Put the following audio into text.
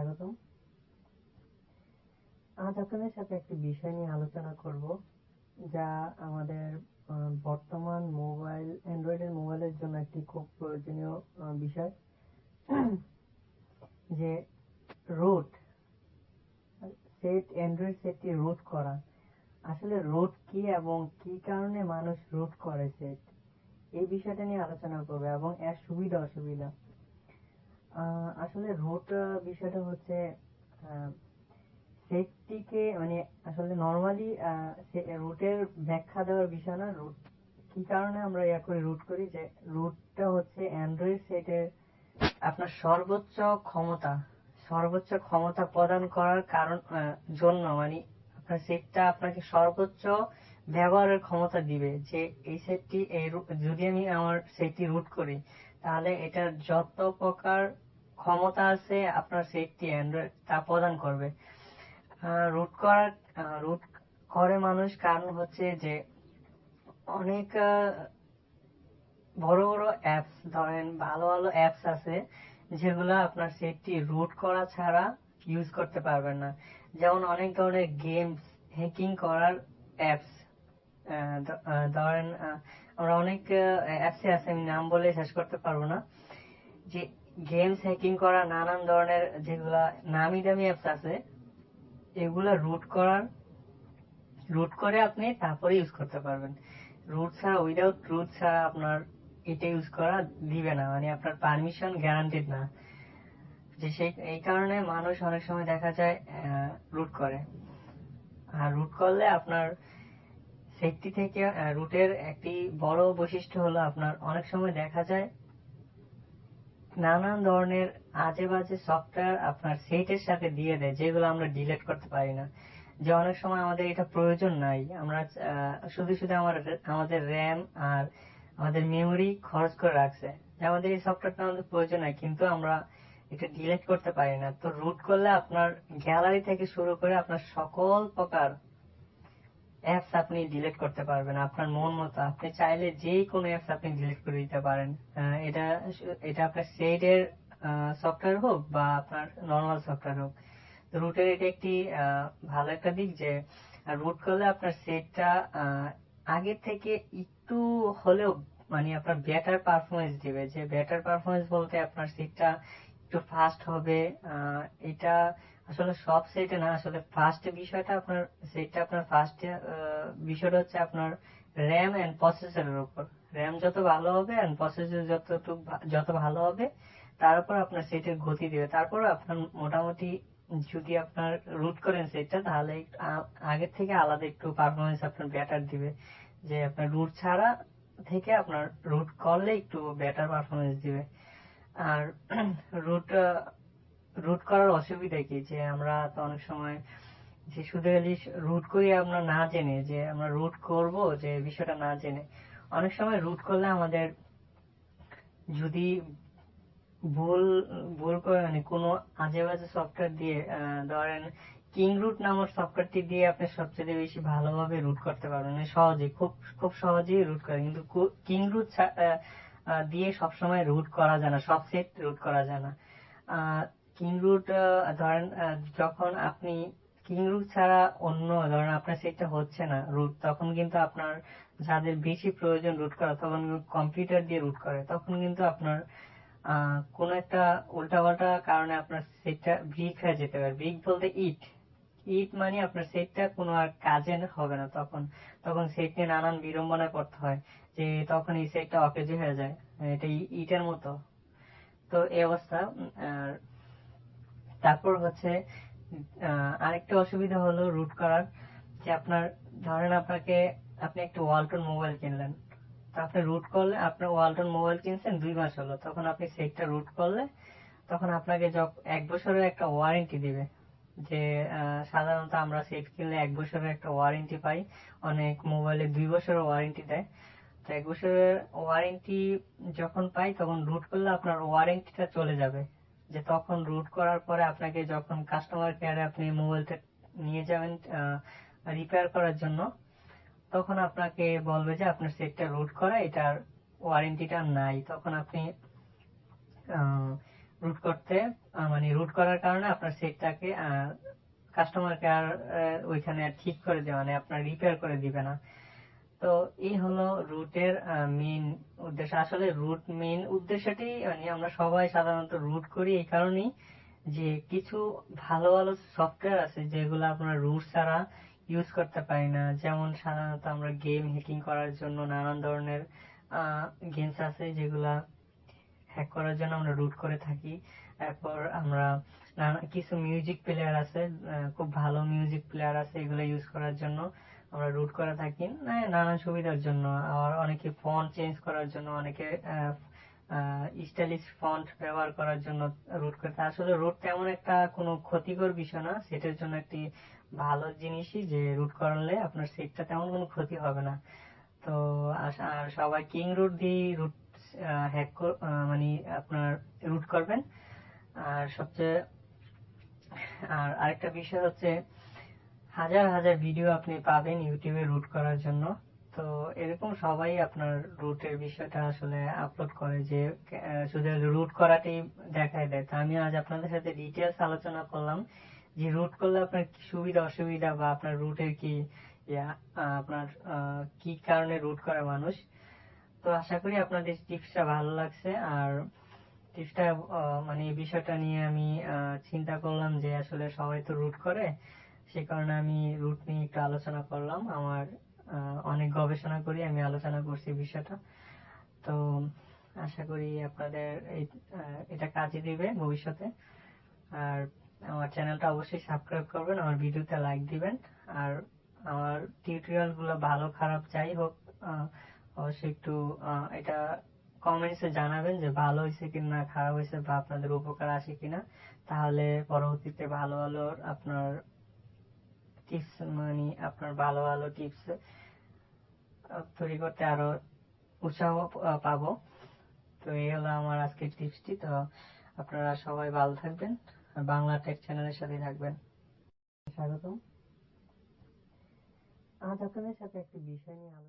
স্বাগতম। আজ আপনাদের সাথে একটি বিষয় নিয়ে আলোচনা করব, যা আমাদের বর্তমান মোবাইল, অ্যান্ড্রয়েডের মোবাইলের জন্য একটি খুব প্রয়োজনীয় বিষয়। যে রুট সেট অ্যান্ড্রয়েড সেটটি রুট করা। আসলে রুট কি এবং কি কারণে মানুষ রুট করে সেট এই বিষয়টা নিয়ে আলোচনা করবে এবং এর সুবিধা অসুবিধা আসলে রুট বিষয়টা হচ্ছে সেটটিকে মানে আসলে নর্মালি রুটের ব্যাখ্যা দেওয়ার বিষয় না রুট কি কারণে আমরা ইয়া করে রুট করি যে রুটটা হচ্ছে অ্যান্ড্রয়েড সেটের আপনার সর্বোচ্চ ক্ষমতা সর্বোচ্চ ক্ষমতা প্রদান করার কারণ জন্য মানে আপনার সেটটা আপনাকে সর্বোচ্চ ব্যবহারের ক্ষমতা দিবে যে এই সেটটি এই যদি আমি আমার সেটটি রুট করি, তাহলে এটার যত প্রকার ক্ষমতা আছে আপনার সেটটি অ্যান্ড্রয়েড তা প্রদান করবে। রুট করার রুট করে মানুষ কারণ হচ্ছে যে অনেক বড় বড় অ্যাপস ধরেন ভালো ভালো অ্যাপস আছে যেগুলো আপনার সেটটি রুট করা ছাড়া ইউজ করতে পারবেন না। যেমন অনেক ধরনের গেমস হ্যাকিং করার অ্যাপস ধরেন আমরা অনেক অ্যাপসে আছে, আমি নাম বলে শেষ করতে পারব না। যে গেমস হ্যাকিং করা, নানান ধরনের যেগুলা নামি দামি অ্যাপস আছে, এগুলা রুট করার রুট করে আপনি তারপরে ইউজ করতে পারবেন। রুট ছাড়া উইদাউট রুট ছাড়া আপনার এটা ইউজ করা দিবে না মানে আপনার পারমিশন গ্যারান্টেড না। যে সেই এই কারণে মানুষ অনেক সময় দেখা যায় রুট করে। আর রুট করলে আপনার সেফটি থেকে রুটের একটি বড় বৈশিষ্ট্য হলো আপনার অনেক সময় দেখা যায় নানান ধরনের আজে বাজে সফটওয়্যার আপনার সেটের সাথে দিয়ে দেয়, যেগুলো আমরা ডিলেট করতে পারি না। যে অনেক সময় আমাদের এটা প্রয়োজন নাই। আমরা শুধু শুধু আমাদের র্যাম আর আমাদের মেমোরি খরচ করে রাখছে। আমাদের এই সফটওয়্যারটা আমাদের প্রয়োজন নাই, কিন্তু আমরা এটা ডিলেট করতে পারি না। তো রুট করলে আপনার গ্যালারি থেকে শুরু করে আপনার সকল প্রকার অ্যাপস আপনি ডিলিট করতে পারবেন, আপনার মন মতো। আপনি চাইলে যে কোনো অ্যাপস আপনি ডিলিট করে দিতে পারেন। এটা এটা আপনার সেটের সফটওয়্যার হোক বা আপনার নর্মাল সফটওয়্যার হোক। রুটের এটা একটি ভালো একটা দিক যে রুট করলে আপনার সেটটা আগের থেকে একটু হলেও মানে আপনার বেটার পারফরমেন্স দিবে। যে বেটার পারফরমেন্স বলতে আপনার সেটটা একটু ফাস্ট হবে এটা আসলে সব সেটে না, আসলে ফার্স্ট বিষয়টা আপনার সেটটা আপনার ফার্স্ট বিষয়টা হচ্ছে আপনার র্যাম এন্ড প্রসেসরের উপর। র্যাম যত ভালো হবে এন্ড প্রসেসর যতটুকু যত ভালো হবে, তার উপর আপনার সেটের গতি দিবে। তারপর আপনার মোটামুটি যদি আপনার রুট করেন সেটটা, তাহলে আগের থেকে আলাদা একটু পারফরমেন্স আপনার বেটার দিবে। যে আপনার রুট ছাড়া থেকে আপনার রুট করলে একটু বেটার পারফরমেন্স দিবে। আর রুট রুট করার অসুবিধা কি? যে আমরা তো অনেক সময় যে শুধু রুট করি আমরা না জেনে, যে আমরা রুট করব, যে বিষয়টা না জেনে। অনেক সময় রুট করলে আমাদের যদি ভুল ভুল করে মানে কোনো আজে বাজে সফটওয়্যার দিয়ে ধরেন কিং রুট নামক সফটওয়্যারটি দিয়ে আপনি সবচেয়ে বেশি ভালোভাবে রুট করতে পারবেন। মানে সহজে, খুব খুব সহজেই রুট করে কিন্তু কিং রুট দিয়ে সবসময় রুট করা যায় না সব সেট রুট করা যায় না। কিং রুট ধরেন যখন আপনি কিং রুট ছাড়া অন্য, ধরেন আপনার সেটটা হচ্ছে না রুট তখন কিন্তু আপনার যাদের বেশি প্রয়োজন রুট করা, তখন কম্পিউটার দিয়ে রুট করে, তখন কিন্তু আপনার কোন একটা উল্টাপাল্টা কারণে আপনার সেটটা ব্রিক হয়ে যেতে পারে। ব্রিক বলতে ইট ইট মানে আপনার সেটটা কোনো আর কাজে হবে না, তখন তখন সেট নিয়ে নানান বিড়ম্বনায় পড়তে হয়, যে তখন এই সেটটা অকেজ হয়ে যায়, এটা ইটের মতো। তো এই অবস্থা, আর তারপর হচ্ছে আরেকটা অসুবিধা হলো রুট করার যে আপনার, ধরেন আপনাকে, আপনি একটা ওয়ালটন মোবাইল কিনলেন। তো আপনি রুট করলে, আপনার ওয়ালটন মোবাইল কিনছেন, দুই মাস হলো। তখন আপনি সেটটা রুট করলে, তখন আপনাকে এক বছরের একটা ওয়ারেন্টি দিবে। যে সাধারণত আমরা সেট কিনলে এক বছরের একটা ওয়ারেন্টি পাই। অনেক মোবাইলে দুই বছরের ওয়ারেন্টি দেয়। তো এক বছরের ওয়ারেন্টি যখন পাই, তখন রুট করলে আপনার ওয়ারেন্টিটা চলে যাবে। যে তখন রুট করার পরে আপনাকে যখন কাস্টমার কেয়ারে আপনি মোবাইলটা নিয়ে যাবেন রিপেয়ার করার জন্য, তখন আপনাকে বলবে যে আপনার সেটটা রুট করা, এটার ওয়ারেন্টিটা নাই। তখন আপনি রুট করতে মানে রুট করার কারণে আপনার সেটটাকে কাস্টমার কেয়ার ওইখানে ঠিক করে দেওয়া মানে আপনার রিপেয়ার করে দিবে না। তো এই হলো রুটের মেইন উদ্দেশ্য। আসলে রুট মেইন উদ্দেশ্যটি মানে আমরা সবাই সাধারণত রুট করি এই কারণেই যে কিছু ভালো ভালো সফটওয়্যার আছে যেগুলো আপনার রুট ছাড়া ইউজ করতে পারি না। যেমন সাধারণত আমরা গেম হ্যাকিং করার জন্য নানান ধরনের গেমস আছে যেগুলা হ্যাক করার জন্য আমরা রুট করে থাকি। এরপর আমরা নানা- কিছু মিউজিক প্লেয়ার আছে খুব ভালো মিউজিক প্লেয়ার আছে এগুলো ইউজ করার জন্য আমরা রুট করে থাকি। না- নানান সুবিধার জন্য। আর অনেকে ফন্ট চেঞ্জ করার জন্য, অনেকে স্টাইলিশ ফন্ট ব্যবহার করার জন্য রুট করে থাকে। আসলে রুট তেমন একটা কোনো ক্ষতিকর বিষয় না, সেটার জন্য একটি ভালো জিনিসই যে রুট করলে আপনার সেটটা তেমন কোনো ক্ষতি হবে না। তো সবাই কিং রুট দিয়ে রুট হ্যাক মানে আপনার রুট করবেন। আর সবচেয়ে, আর আরেকটা বিষয় হচ্ছে, হাজার হাজার ভিডিও আপনি পাবেন ইউটিউবে রুট করার জন্য। তো এরকম সবাই আপনার রুটের বিষয়টা আসলে আপলোড করে যে শুধু রুট করাটাই দেখায় দেয়। তো আমি আজ আপনাদের সাথে ডিটেলস আলোচনা করলাম, যে রুট করলে আপনার কি সুবিধা, অসুবিধা বা আপনার রুটের কি আপনার কি কারণে রুট করে মানুষ। তো আশা করি আপনাদের টিপসটা ভালো লাগছে। আর টিপসটা মানে এই বিষয়টা নিয়ে আমি চিন্তা করলাম যে আসলে সবাই তো রুট করে। সে কারণে আমি রুট নিয়ে একটু আলোচনা করলাম। আমার অনেক গবেষণা করি, আমি আলোচনা করছি বিষয়টা। তো আশা করি আপনাদের এটা কাজে দিবে ভবিষ্যতে। আর আমার চ্যানেলটা অবশ্যই সাবস্ক্রাইব করবেন, আমার ভিডিওতে লাইক দিবেন। আর আমার টিউটোরিয়ালগুলো ভালো, খারাপ যাই হোক অবশ্যই একটু এটা কমেন্টসে জানাবেন যে ভালো হয়েছে কিনা, খারাপ হয়েছে বা আপনাদের উপকার আসে কিনা। তাহলে পরবর্তীতে ভালো ভালো আপনার টিপস মানে আপনার ভালো ভালো টিপস তৈরি করতে আরও উৎসাহ পাবো। তো এই হলো আমার আজকের টিপসটি তো আপনারা সবাই ভালো থাকবেন। আর বাংলা টেক চ্যানেলের সাথে থাকবেন। স্বাগতম। আজ আপনাদের সাথে একটি বিষয় নিয়ে আলোচনা